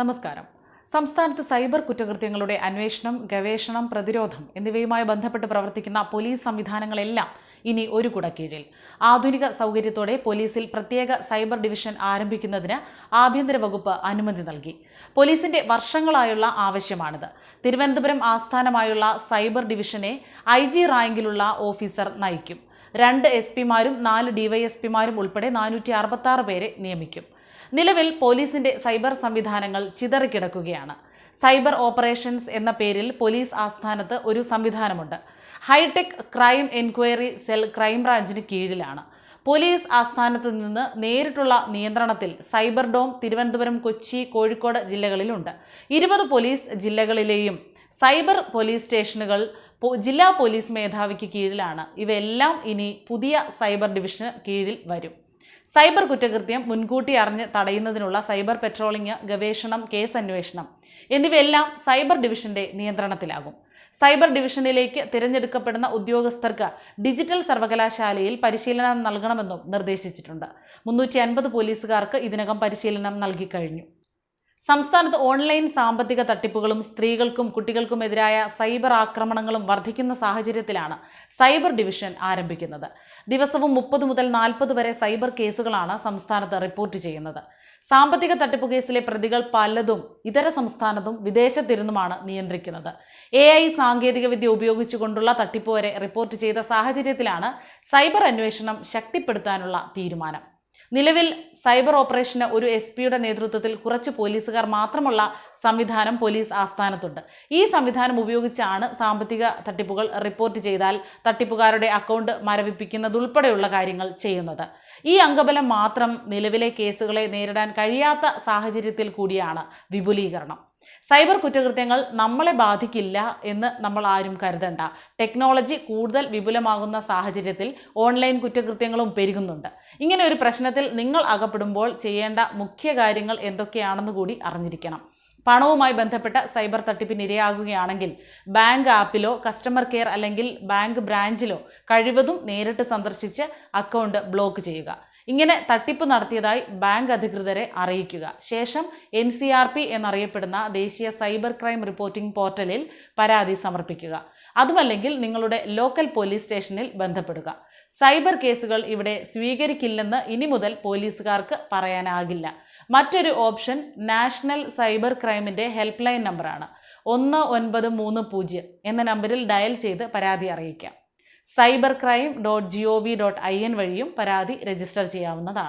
നമസ്കാരം. സംസ്ഥാനത്ത് സൈബർ കുറ്റകൃത്യങ്ങളുടെ അന്വേഷണം ഗവേഷണം പ്രതിരോധം എന്നിവയുമായി ബന്ധപ്പെട്ട് പ്രവർത്തിക്കുന്ന പോലീസ് സംവിധാനങ്ങളെല്ലാം ഇനി ഒരു കുട കീഴിൽ ആധുനിക സൗകര്യത്തോടെ പോലീസിൽ പ്രത്യേക സൈബർ ഡിവിഷൻ ആരംഭിക്കുന്നതിന് ആഭ്യന്തര വകുപ്പ് അനുമതി നൽകി. പോലീസിന്റെ വർഷങ്ങളായുള്ള ആവശ്യമാണിത്. തിരുവനന്തപുരം ആസ്ഥാനമായുള്ള സൈബർ ഡിവിഷനെ ഐ ജി റാങ്കിലുള്ള ഓഫീസർ നയിക്കും. രണ്ട് എസ് പിമാരും നാല് ഡിവൈഎസ്പിമാരും ഉൾപ്പെടെ നാനൂറ്റി അറുപത്തി പേരെ നിയമിക്കും. നിലവിൽ പോലീസിന്റെ സൈബർ സംവിധാനങ്ങൾ ചിതറിക്കിടക്കുകയാണ്. സൈബർ ഓപ്പറേഷൻസ് എന്ന പേരിൽ പോലീസ് ആസ്ഥാനത്ത് ഒരു സംവിധാനമുണ്ട്. ഹൈടെക് ക്രൈം എൻക്വയറി സെൽ ക്രൈംബ്രാഞ്ചിന് കീഴിലാണ്. പോലീസ് ആസ്ഥാനത്ത് നിന്ന് നേരിട്ടുള്ള നിയന്ത്രണത്തിൽ സൈബർ ഡോം തിരുവനന്തപുരം കൊച്ചി കോഴിക്കോട് ജില്ലകളിലുണ്ട്. ഇരുപത് പോലീസ് ജില്ലകളിലെയും സൈബർ പോലീസ് സ്റ്റേഷനുകൾ ജില്ലാ പോലീസ് മേധാവിക്ക് കീഴിലാണ്. ഇവയെല്ലാം ഇനി പുതിയ സൈബർ ഡിവിഷന് കീഴിൽ വരും. സൈബർ കുറ്റകൃത്യം മുൻകൂട്ടി അറിഞ്ഞ് തടയുന്നതിനുള്ള സൈബർ പെട്രോളിംഗ് ഗവേഷണം കേസ് അന്വേഷണം എന്നിവയെല്ലാം സൈബർ ഡിവിഷന്റെ നിയന്ത്രണത്തിലാകും. സൈബർ ഡിവിഷനിലേക്ക് തിരഞ്ഞെടുക്കപ്പെടുന്ന ഉദ്യോഗസ്ഥർക്ക് ഡിജിറ്റൽ സർവകലാശാലയിൽ പരിശീലനം നൽകണമെന്നും നിർദ്ദേശിച്ചിട്ടുണ്ട്. മുന്നൂറ്റി അൻപത് പോലീസുകാർക്ക് ഇതിനകം പരിശീലനം നൽകിക്കഴിഞ്ഞു സംസ്ഥാനത്ത് ഓൺലൈൻ സാമ്പത്തിക തട്ടിപ്പുകളും സ്ത്രീകൾക്കും കുട്ടികൾക്കുമെതിരായ സൈബർ ആക്രമണങ്ങളും വർദ്ധിക്കുന്ന സാഹചര്യത്തിലാണ് സൈബർ ഡിവിഷൻ ആരംഭിക്കുന്നത്. ദിവസവും മുപ്പത് മുതൽ നാൽപ്പത് വരെ സൈബർ കേസുകളാണ് സംസ്ഥാനത്ത് റിപ്പോർട്ട് ചെയ്യുന്നത്. സാമ്പത്തിക തട്ടിപ്പ് കേസിലെ പ്രതികൾ പലതും ഇതര സംസ്ഥാനത്തും വിദേശത്തിരുന്നുമാണ് നിയന്ത്രിക്കുന്നത്. എ ഐ സാങ്കേതികവിദ്യ ഉപയോഗിച്ചുകൊണ്ടുള്ള തട്ടിപ്പ് വരെ റിപ്പോർട്ട് ചെയ്ത സാഹചര്യത്തിലാണ് സൈബർ അന്വേഷണം ശക്തിപ്പെടുത്താനുള്ള തീരുമാനം. നിലവിൽ സൈബർ ഓപ്പറേഷന് ഒരു എസ് പിയുടെ നേതൃത്വത്തിൽ കുറച്ച് പോലീസുകാർ മാത്രമുള്ള സംവിധാനം പോലീസ് ആസ്ഥാനത്തുണ്ട്. ഈ സംവിധാനം ഉപയോഗിച്ചാണ് സാമ്പത്തിക തട്ടിപ്പുകൾ റിപ്പോർട്ട് ചെയ്താൽ തട്ടിപ്പുകാരുടെ അക്കൗണ്ട് മരവിപ്പിക്കുന്നതുൾപ്പെടെയുള്ള കാര്യങ്ങൾ ചെയ്യുന്നത്. ഈ അംഗബലം മാത്രം നിലവിലെ കേസുകളെ നേരിടാൻ കഴിയാത്ത സാഹചര്യത്തിൽ കൂടിയാണ് വിപുലീകരണം. സൈബർ കുറ്റകൃത്യങ്ങൾ നമ്മളെ ബാധിക്കില്ല എന്ന് നമ്മൾ ആരും കരുതണ്ട. ടെക്നോളജി കൂടുതൽ വിപുലമാകുന്ന സാഹചര്യത്തിൽ ഓൺലൈൻ കുറ്റകൃത്യങ്ങളും പെരുകുന്നുണ്ട്. ഇങ്ങനെ ഒരു പ്രശ്നത്തിൽ നിങ്ങൾ അകപ്പെടുമ്പോൾ ചെയ്യേണ്ട മുഖ്യ കാര്യങ്ങൾ എന്തൊക്കെയാണെന്ന് കൂടി അറിഞ്ഞിരിക്കണം. പണവുമായി ബന്ധപ്പെട്ട സൈബർ തട്ടിപ്പിന് ഇരയാകുകയാണെങ്കിൽ ബാങ്ക് ആപ്പിലോ കസ്റ്റമർ കെയർ അല്ലെങ്കിൽ ബാങ്ക് ബ്രാഞ്ചിലോ കഴിവതും നേരിട്ട് സന്ദർശിച്ച് അക്കൗണ്ട് ബ്ലോക്ക് ചെയ്യുക. ഇങ്ങനെ തട്ടിപ്പ് നടത്തിയതായി ബാങ്ക് അധികൃതരെ അറിയിക്കുക. ശേഷം എൻ സി ആർ പി എന്നറിയപ്പെടുന്ന ദേശീയ സൈബർ ക്രൈം റിപ്പോർട്ടിംഗ് പോർട്ടലിൽ പരാതി സമർപ്പിക്കുക. അതുമല്ലെങ്കിൽ നിങ്ങളുടെ ലോക്കൽ പോലീസ് സ്റ്റേഷനിൽ ബന്ധപ്പെടുക. സൈബർ കേസുകൾ ഇവിടെ സ്വീകരിക്കില്ലെന്ന് ഇനി മുതൽ പോലീസുകാർക്ക് പറയാനാകില്ല. മറ്റൊരു ഓപ്ഷൻ നാഷണൽ സൈബർ ക്രൈമിന്റെ ഹെൽപ്പ് ലൈൻ നമ്പറാണ്. ഒന്ന് ഒൻപത് മൂന്ന് പൂജ്യം എന്ന നമ്പറിൽ ഡയൽ ചെയ്ത് പരാതി അറിയിക്കാം. Cyber crime dot G O V dot I N വഴിയും പരാതി രജിസ്റ്റർ ചെയ്യാവുന്നതാണ്.